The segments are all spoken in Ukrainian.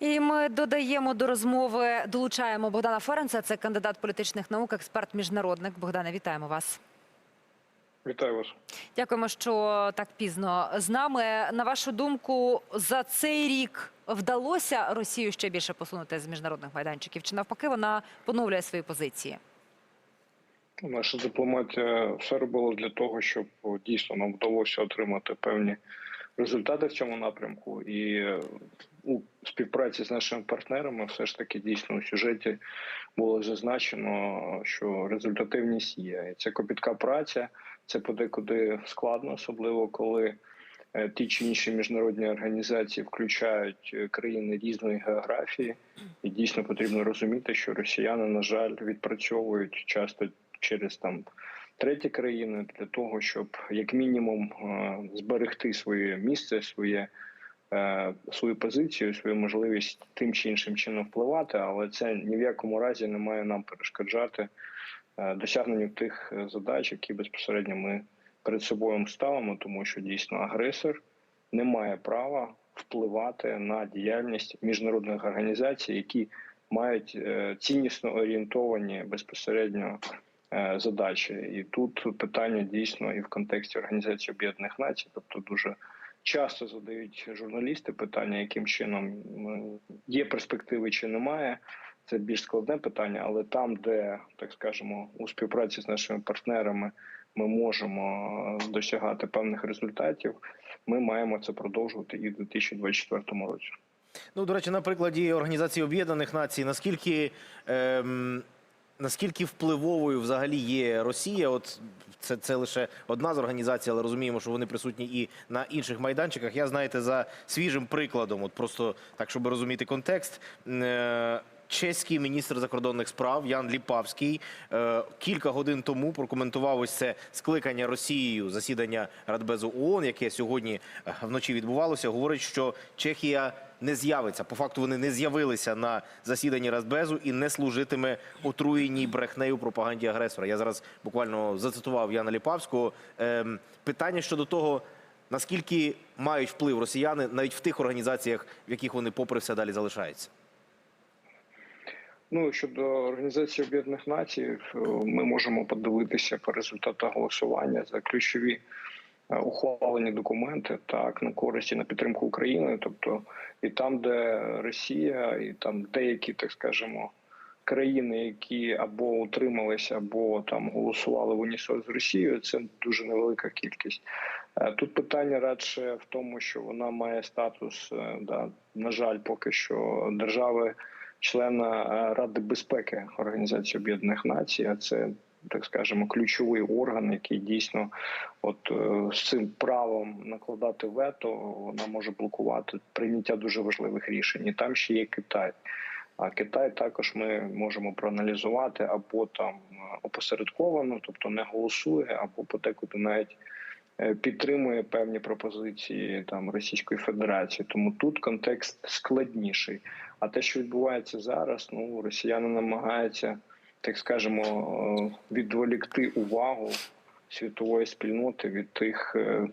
І ми додаємо до розмови, долучаємо Богдана Ференца. Це кандидат політичних наук, експерт міжнародник. Богдане, вітаємо вас. Вітаю вас. Дякуємо, що так пізно з нами. На вашу думку, за цей рік вдалося Росію ще більше посунути з міжнародних майданчиків? Чи навпаки вона поновлює свої позиції? Наша дипломатія все робила для того, щоб дійсно нам вдалося отримати певні результати в цьому напрямку. І у співпраці з нашими партнерами, все ж таки дійсно у сюжеті було зазначено, що результативність є. І це копітка праця, це подекуди складно, особливо коли. е, Ті чи інші міжнародні організації включають е, країни різної географії, і дійсно потрібно розуміти, що росіяни, на жаль, відпрацьовують часто через там треті країни для того, щоб як мінімум е, зберегти своє місце, своє е, свою позицію, свою можливість тим чи іншим чином впливати, але це ні в якому разі не має нам перешкоджати е, досягненню тих задач, які безпосередньо ми перед собою ставимо, тому що дійсно агресор не має права впливати на діяльність міжнародних організацій, які мають ціннісно орієнтовані безпосередньо задачі. І тут питання дійсно і в контексті Організації Об'єднаних Націй, тобто дуже часто задають журналісти питання, яким чином є перспективи чи немає. Це більш складне питання, але там, де так скажемо, у співпраці з нашими партнерами ми можемо е, досягати певних результатів, ми маємо це продовжувати і в 2024 році. Ну, до речі, на прикладі Організації Об'єднаних Націй, наскільки, ем, наскільки впливовою взагалі є Росія? От це, це лише одна з організацій, але розуміємо, що вони присутні і на інших майданчиках. Я знаєте, за свіжим прикладом, от просто так, щоб розуміти контекст. Е, Чеський міністр закордонних справ Ян Ліпавський е, кілька годин тому прокоментував ось це скликання Росією засідання Радбезу ООН, яке сьогодні е, вночі відбувалося. Говорить, що Чехія не з'явиться. По факту вони не з'явилися на засіданні Радбезу і не служитиме отруєній брехнею пропаганді агресора. Я зараз буквально зацитував Яна Ліпавського. Ем, питання щодо того. Наскільки мають вплив росіяни навіть в тих організаціях, в яких вони попри все далі залишаються? Ну щодо організації Об'єднаних Націй, е, ми можемо подивитися по результатах голосування за ключові ухвалені документи так на користь і на підтримку України. Тобто і там, де Росія, і там деякі, так скажемо, країни, які або утрималися, або там голосували в унісон з Росією, це дуже невелика кількість. Е, Тут питання радше в тому, що вона має статус, е, да, на жаль, поки що держави члена е, Ради безпеки Організації Об'єднаних Націй. А це так скажемо ключовий орган, який дійсно, от е, з цим правом накладати вето, вона може блокувати прийняття дуже важливих рішень. І там ще є Китай. А Китай також ми можемо проаналізувати або там е, опосередковано, тобто не голосує, або подекуди навіть е, підтримує певні пропозиції там Російської Федерації. Тому тут контекст складніший. А те, що відбувається зараз, ну росіяни намагаються, так скажемо, е, відволікти увагу світової спільноти від тих е,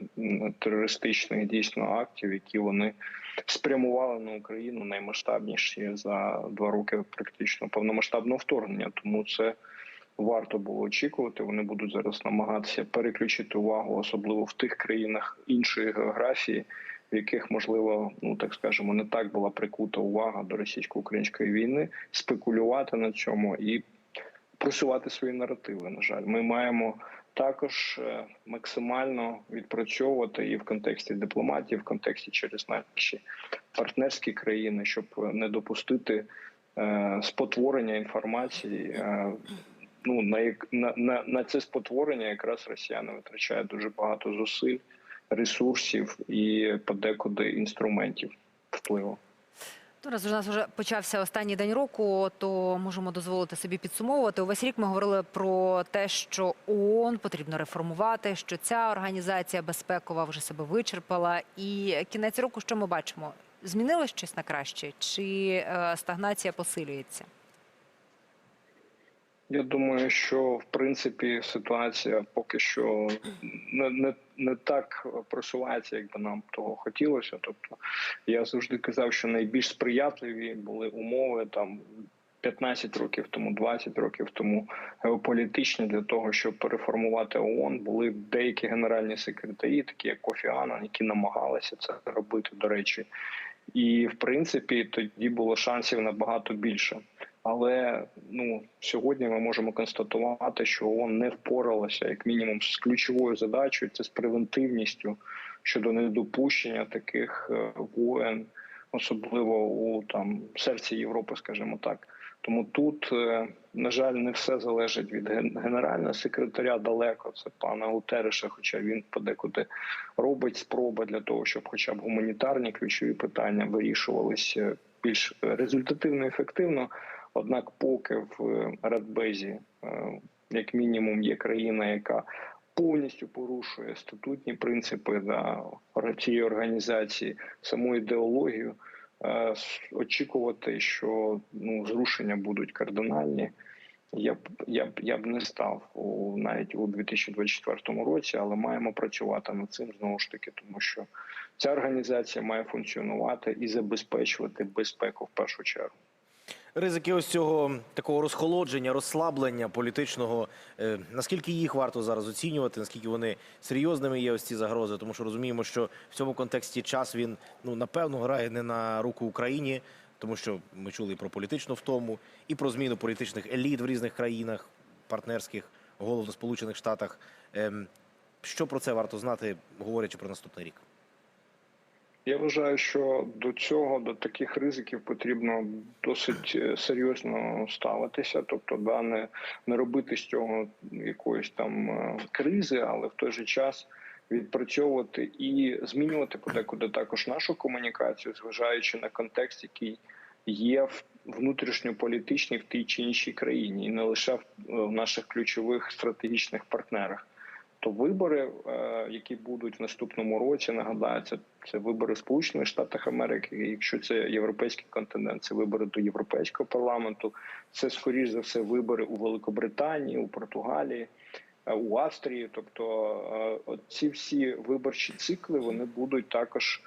терористичних дійсно актів, які вони спрямували на Україну наймасштабніші за два роки практично повномасштабного вторгнення. Тому це варто було очікувати. Вони будуть зараз намагатися переключити увагу, особливо в тих країнах іншої географії, в яких можливо, ну так скажемо, не так була прикута увага до російсько-української війни, спекулювати на цьому і просувати свої наративи. На жаль, ми маємо також е, максимально відпрацьовувати і в контексті дипломатії, в контексті через наші партнерські країни, щоб не допустити е, спотворення інформації. е, Ну на на, на, на це спотворення якраз росіяни витрачають дуже багато зусиль, ресурсів і подекуди інструментів впливу. Раз у нас вже почався останній день року, то можемо дозволити собі підсумовувати. Увесь рік ми говорили про те, що ООН потрібно реформувати, що ця організація безпекова вже себе вичерпала. І кінець року, що ми бачимо? Змінилось щось на краще, чи е, стагнація посилюється? Я думаю, що в принципі ситуація поки що не, не, не так просувається, як би нам того хотілося. Тобто я завжди казав, що найбільш сприятливі були умови там 15 років тому, 20 років тому геополітичні для того, щоб переформувати ООН, були деякі генеральні секретарі, такі як Кофі Аннан, які намагалися це робити, до речі. І в принципі тоді було шансів набагато більше. Але ну сьогодні ми можемо констатувати, що ООН не впоралася як мінімум з ключовою задачею, це з превентивністю щодо недопущення таких е, воєн, особливо у там серці Європи, скажімо так. Тому тут, е, на жаль, не все залежить від ген- генерального секретаря далеко. Це пана Гутереша, хоча він подекуди робить спроби для того, щоб, хоча б гуманітарні ключові питання вирішувалися більш результативно ефективно. Однак, поки в е, Радбезі, е, як мінімум, є країна, яка повністю порушує статутні принципи да, цієї організації, саму ідеологію, е, очікувати, що ну, зрушення будуть кардинальні. Я б я б я б не став у навіть у 2024 році, але маємо працювати над цим знову ж таки, тому що ця організація має функціонувати і забезпечувати безпеку в першу чергу. Ризики ось цього такого розхолодження, розслаблення політичного. е, Наскільки їх варто зараз оцінювати? Наскільки вони серйозними є ось ці загрози? Тому що розуміємо, що в цьому контексті час він ну напевно грає не на руку Україні, тому що ми чули і про політичну втому, і про зміну політичних еліт в різних країнах, партнерських, головно Сполучених Штатах. Ем, Що про це варто знати, говорячи про наступний рік? Я вважаю, що до цього, до таких ризиків потрібно досить е, серйозно ставитися, тобто, да, не, не робити з цього якоїсь там е, кризи, але в той же час відпрацьовувати і змінювати подекуди також нашу комунікацію, зважаючи на контекст, який є в внутрішньополітичній в тій чи іншій країні, і не лише в, в наших ключових стратегічних партнерах. То вибори, е, які будуть в наступному році, нагадаю, це, це вибори Сполучених Штатах Америки. Якщо це європейський континент, це вибори до європейського парламенту. Це скоріш за все вибори у Великобританії, у Португалії, е, у Австрії. Тобто е, ці всі виборчі цикли вони будуть також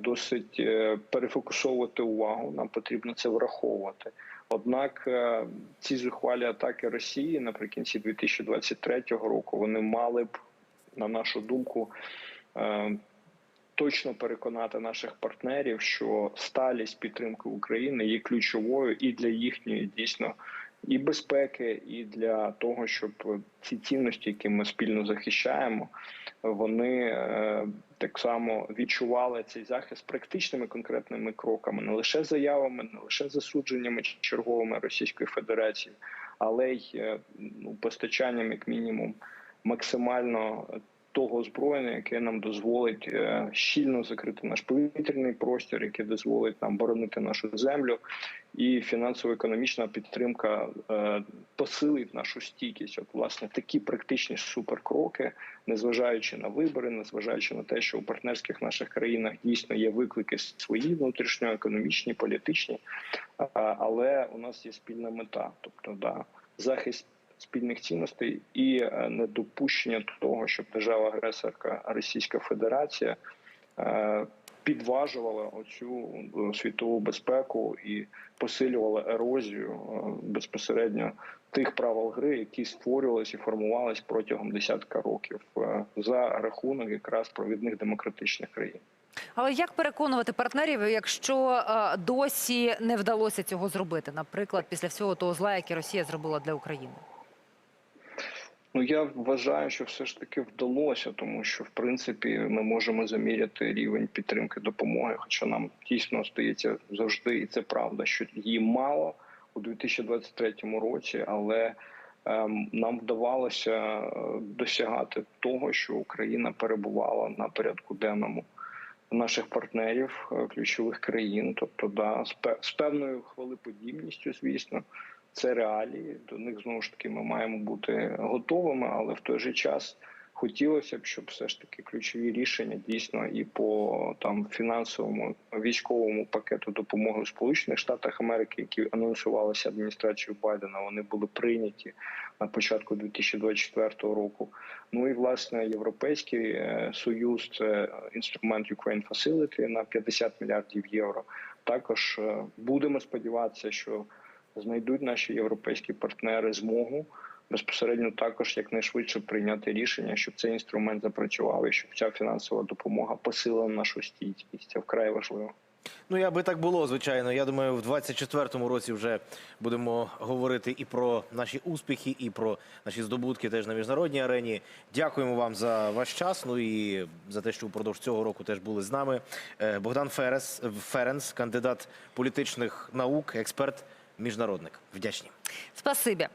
досить перефокусовувати увагу. Нам потрібно це враховувати. Однак е, ці зухвалі атаки Росії наприкінці 2023 року вони мали б, на нашу думку, е, точно переконати наших партнерів, що сталість підтримки України є ключовою і для їхньої дійсно і безпеки, і для того, щоб ці цінності, які ми спільно захищаємо, вони е, так само відчували цей захист практичними конкретними кроками, не лише заявами, не лише засудженнями черговими Російської Федерації, але й е, ну, постачанням, як мінімум, максимально того озброєння, яке нам дозволить е, щільно закрити наш повітряний простір, яке дозволить нам боронити нашу землю, і фінансово-економічна підтримка е, посилить нашу стійкість. От власне такі практичні суперкроки, незважаючи на вибори, незважаючи на те, що у партнерських наших країнах дійсно є виклики свої внутрішньоекономічні, політичні, але у нас є спільна мета, тобто да захист спільних цінностей і е, недопущення того, щоб держава-агресорка Російська Федерація е, підважувала оцю е, світову безпеку і посилювала ерозію безпосередньо тих правил гри, які створювалися і формувалися протягом десятка років за рахунок якраз провідних демократичних країн. Але як переконувати партнерів, якщо досі не вдалося цього зробити, наприклад, після всього того зла, яке Росія зробила для України? Ну я вважаю, що все ж таки вдалося, тому що в принципі ми можемо заміряти рівень підтримки допомоги. Хоча нам дійсно стається завжди, і це правда, що її мало у 2023 році, але ем, нам вдавалося е, досягати того, що Україна перебувала на порядку денному наших партнерів, е, ключових країн, тобто да, з певною хвилеподібністю, звісно. Це реалії. До них знову ж таки ми маємо бути готовими, але в той же час хотілося б, щоб все ж таки ключові рішення дійсно і по там фінансовому військовому пакету допомоги в Сполучених Штатах Америки, які анонсувалися адміністрацією Байдена, вони були прийняті на початку 2024 року. Ну і власне європейський е, союз це інструмент Ukraine Facility на 50 мільярдів євро. Також е, будемо сподіватися, що знайдуть наші європейські партнери змогу безпосередньо також якнайшвидше прийняти рішення, щоб цей інструмент запрацював і щоб ця фінансова допомога посилила нашу стійкість. Це вкрай важливо. Ну, я би так було, звичайно. Я думаю, в 24-му році вже будемо говорити і про наші успіхи, і про наші здобутки теж на міжнародній арені. Дякуємо вам за ваш час. Ну і за те, що впродовж цього року теж були з нами. Е, Богдан Ферес, Ференс, кандидат політичних наук, експерт, міжнародник. Вдячні. Спасибі.